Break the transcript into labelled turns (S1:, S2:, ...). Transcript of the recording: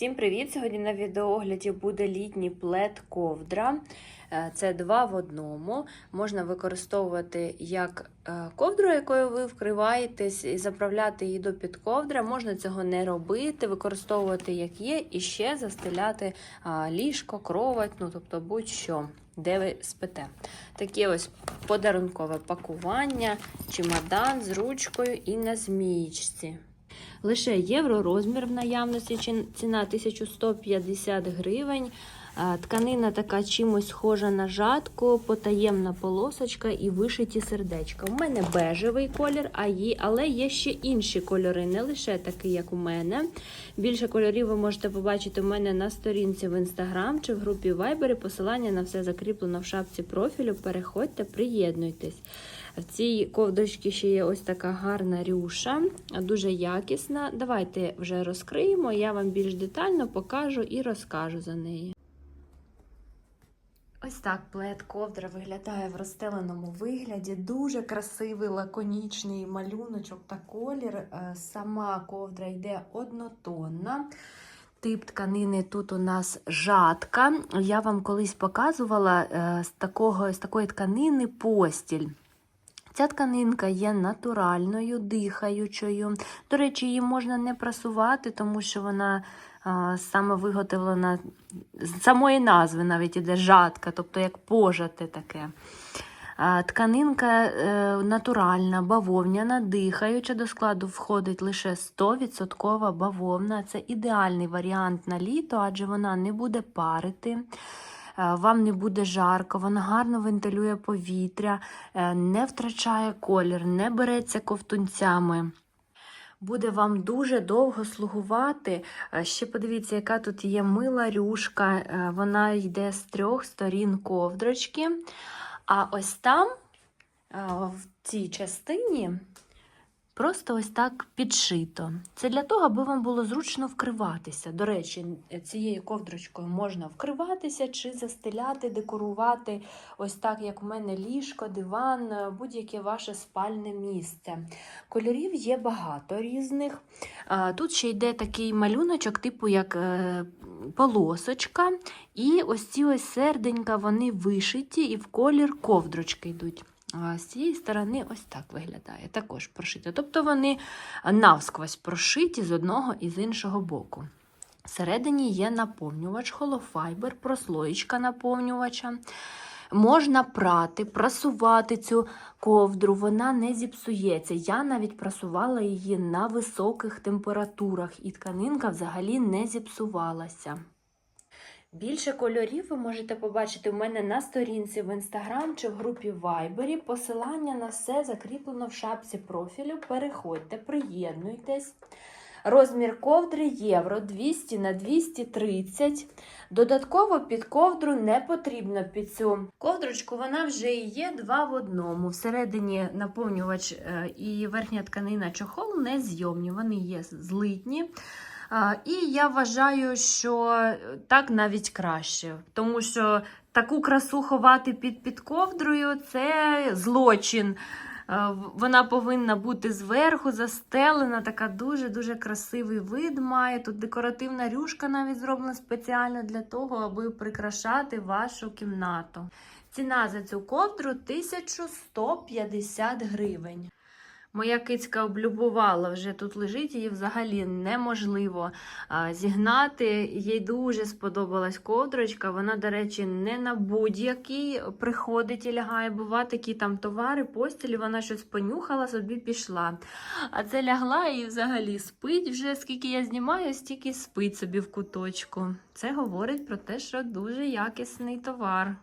S1: Всім привіт! Сьогодні на відеоогляді буде літній плед ковдра. Е, Це два в одному. Можна використовувати як е, ковдру, якою ви вкриваєтесь, і заправляти її до підковдра. Можна цього не робити, використовувати як є, і ще застеляти ліжко, кровать, ну тобто будь-що, де ви спите. Таке ось подарункове пакування, чемодан з ручкою і на змієчці. Лише євро розмір в наявності, ціна 1150 гривень. Тканина така чимось схожа на жатку, потаємна полосочка і вишиті сердечка. У мене бежевий колір, а є, але є ще інші кольори, не лише такий, як у мене. Більше кольорів ви можете побачити у мене на сторінці в інстаграм чи в групі Viber. Посилання на все закріплено в шапці профілю. Переходьте, приєднуйтесь. В цій ковдочці ще є ось така гарна рюша, дуже якісна. Давайте вже розкриємо, я вам більш детально покажу і розкажу за неї. Ось так плед ковдра виглядає в розстеленому вигляді. Дуже красивий лаконічний малюночок та колір. Е, Сама ковдра йде однотонна. Тип тканини тут у нас жатка. Я вам колись показувала е, з, такого, з такої тканини постіль. Ця тканинка є натуральною, дихаючою. До речі, її можна не прасувати, тому що вона а, саме виготовлена з самої назви, навіть іде жатка, тобто як пожати таке. Тканинка е, натуральна, бавовняна, дихаюча. До складу входить лише 100% бавовна. Це ідеальний варіант на літо, адже вона не буде парити. Е, Вам не буде жарко, вона гарно вентилює повітря, е, не втрачає колір, не береться ковтунцями. Буде вам дуже довго слугувати. Е, Ще подивіться, яка тут є мила рюшка. Вона йде з трьох сторін ковдрочки. А ось там, в цій частині, просто ось так підшито. Це для того, аби вам було зручно вкриватися. До речі, цією ковдрочкою можна вкриватися чи застеляти, декорувати, ось так, як у мене ліжко, диван, будь-яке ваше спальне місце. Кольорів є багато різних. Тут ще йде такий малюночок, типу як е, полосочка. І ось ці ось серденька, вони вишиті і в колір ковдрочки йдуть. З цієї сторони ось так виглядає, також прошито. Тобто вони навсквозь прошиті з одного і з іншого боку. Всередині є наповнювач, холофайбер, прослоєчка наповнювача. Можна прати, прасувати цю ковдру, вона не зіпсується. Я навіть прасувала її на високих температурах, і тканинка взагалі не зіпсувалася. Більше кольорів ви можете побачити в мене на сторінці в інстаграм чи в групі Viber. Посилання на все закріплено в шапці профілю. Переходьте, приєднуйтесь. Розмір ковдри євро 200 на 230. Додатково під ковдру не потрібно під цю ковдрочку. Вона вже є два в одному. Всередині наповнювач е, і верхня тканина чохолу не зйомні. Вони є злитні. І я вважаю, що так навіть краще, тому що таку красу ховати під під ковдрою це злочин. Вона повинна бути зверху застелена, така дуже-дуже красивий вид має. Тут декоративна рюшка навіть зроблена спеціально для того, аби прикрашати вашу кімнату. Ціна за цю ковдру 1150 гривень. Моя кицька облюбувала, вже тут лежить, її взагалі неможливо зігнати. Їй дуже сподобалась ковдрочка. Вона, до речі, не на будь-який приходить і лягає. Бува такі там товари, постілі, вона щось понюхала, собі пішла. А це лягла і взагалі спить вже, скільки я знімаю, стільки спить собі в куточку. Це говорить про те, що дуже якісний товар.